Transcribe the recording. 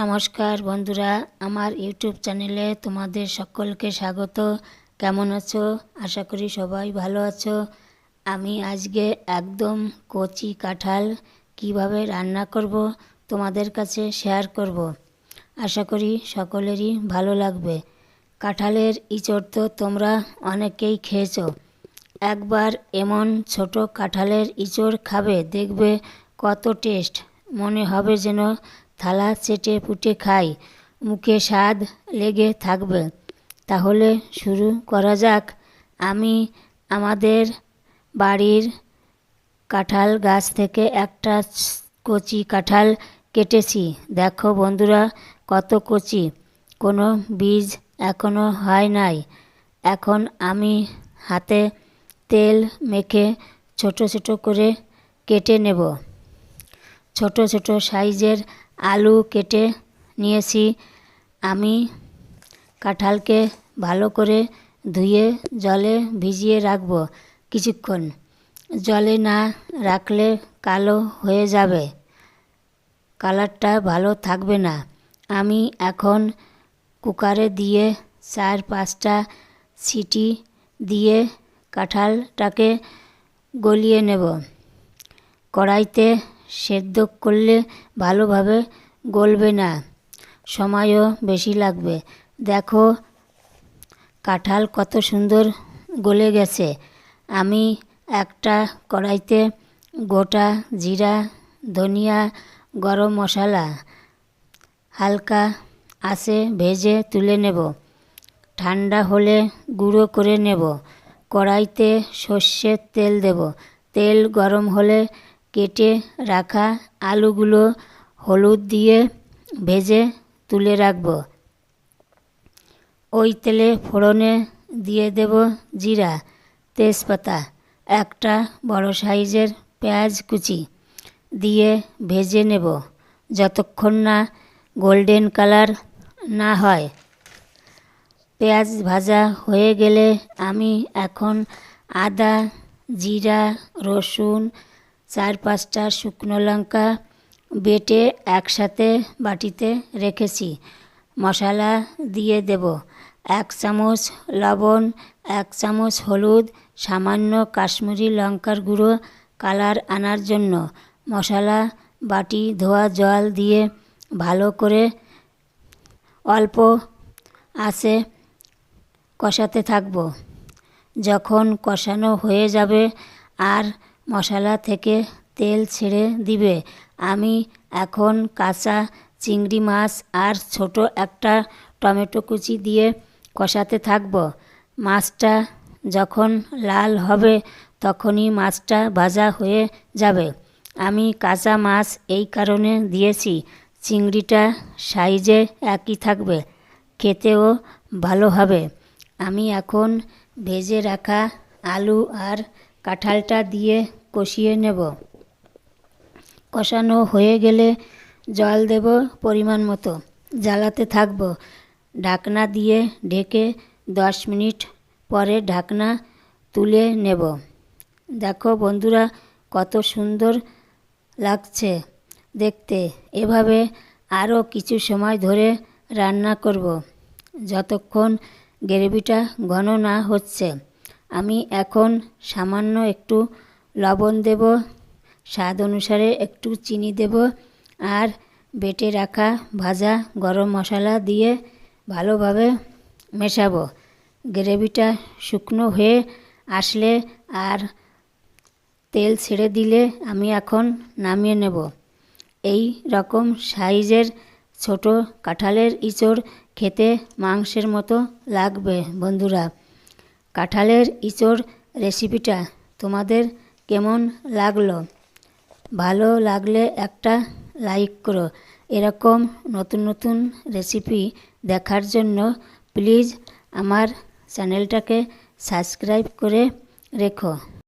নমস্কার বন্ধুরা, আমার ইউটিউব চ্যানেলে তোমাদের সকলকে স্বাগত। কেমন আছো? আশা করি সবাই ভালো আছো। আমি আজকে একদম কচি কাঁঠাল কীভাবে রান্না করব তোমাদের কাছে শেয়ার করব। আশা করি সকলেরই ভালো লাগবে। কাঁঠালের ইঁচড় তো তোমরা অনেকেই খেয়েছো। একবার এমন ছোট কাঁঠালের ইঁচড় খাবে, দেখবে কত টেস্ট। মনে হবে যেন থালা চেটে পুটে খাই, মুখে স্বাদ লেগে থাকবে। তাহলে শুরু করা যাক। আমি আমাদের বাড়ির কাঁঠাল গাছ থেকে একটা কচি কাঁঠাল কেটেছি। দেখো বন্ধুরা, কত কচি। কোনো বীজ এখনও হয় নাই। এখন আমি হাতে তেল মেখে ছোট ছোট করে কেটে নেব। ছোট ছোট সাইজের আলু কেটে নিয়েছি। আমি কাঁঠালকে ভালো করে ধুয়ে জলে ভিজিয়ে রাখব কিছুক্ষণ। জলে না রাখলে কালো হয়ে যাবে। কালারটা ভালো থাকবে না। আমি এখন কুকারে দিয়ে চার পাঁচটা সিটি দিয়ে কাঁঠালটাকে গলিয়ে নেব। কড়াইতে সেদ্ধ করলে ভালোভাবে গলবে না। সময়ও বেশি লাগবে। দেখো, কাঁঠাল কত সুন্দর গলে গেছে। আমি একটা কড়াইতে গোটা জিরা, ধনিয়া, গরম মশলা হালকা আসে ভেজে তুলে নেব। ঠান্ডা হলে গুঁড়ো করে নেব। কড়াইতে সর্ষের তেল দেব। তেল গরম হলে কেটে রাখা আলুগুলো হলুদ দিয়ে ভেজে তুলে রাখব। ওই তেলে ফোড়নে দিয়ে দেব জিরা, তেজপাতা, একটা বড় সাইজের পেঁয়াজ কুচি দিয়ে ভেজে নেব যতক্ষণ না গোল্ডেন কালার না হয়। পেঁয়াজ ভাজা হয়ে গেলে আমি এখন আদা, জিরা, রসুন চার পাঁচটা শুকনো লঙ্কা বেটে একসাথে বাটিতে রেখেছি। মশলা দিয়ে দেব। এক চামচ লবণ, এক চামচ হলুদ, সামান্য কাশ্মীরি লঙ্কার গুঁড়ো কালার আনার জন্য। মশলা, বাটি, ধোয়া জল দিয়ে ভালো করে অল্প আসে কষাতে থাকব। যখন কষানো হয়ে যাবে আর মশলা থেকে তেল ছেড়ে দিবে। আমি এখন কাঁচা চিংড়ি মাছ আর ছোট একটা টমেটো কুচি দিয়ে কষাতে থাকব। মাছটা যখন লাল হবে, তখনই মাছটা ভাজা হয়ে যাবে। আমি কাঁচা মাছ এই কারণে দিয়েছি। চিংড়িটা সাইজে একই থাকবে। খেতেও ভালো হবে। আমি এখন ভেজে রাখা আলু আর কাঁঠালটা দিয়ে কষিয়ে নেব। কষানো হয়ে গেলে জল দেব পরিমাণ মতো। জ্বালাতে থাকব। ঢাকনা দিয়ে ঢেকে দশ মিনিট পরে ঢাকনা তুলে নেব। দেখো বন্ধুরা, কত সুন্দর লাগছে দেখতে। এভাবে আরও কিছু সময় ধরে রান্না করব। যতক্ষণ গ্রেভিটা ঘন না হচ্ছে। আমি এখন সামান্য একটু লবণ দেব, স্বাদ অনুসারে একটু চিনি দেব আর বেটে রাখা ভাজা গরম মশলা দিয়ে ভালোভাবে মেশাবো। গ্রেভিটা শুকনো হয়ে আসলে আর তেল ছেড়ে দিলে আমি এখন নামিয়ে নেব। এই রকম সাইজের ছোট কাঁঠালের ইঁচড় খেতে মাংসের মতো লাগবে বন্ধুরা। কাঁঠালের ইঁচড় রেসিপিটা তোমাদের কেমন লাগল? ভালো লাগলে একটা লাইক করো। এরকম নতুন নতুন রেসিপি দেখার জন্য প্লিজ আমার চ্যানেলটাকে সাবস্ক্রাইব করে রেখো।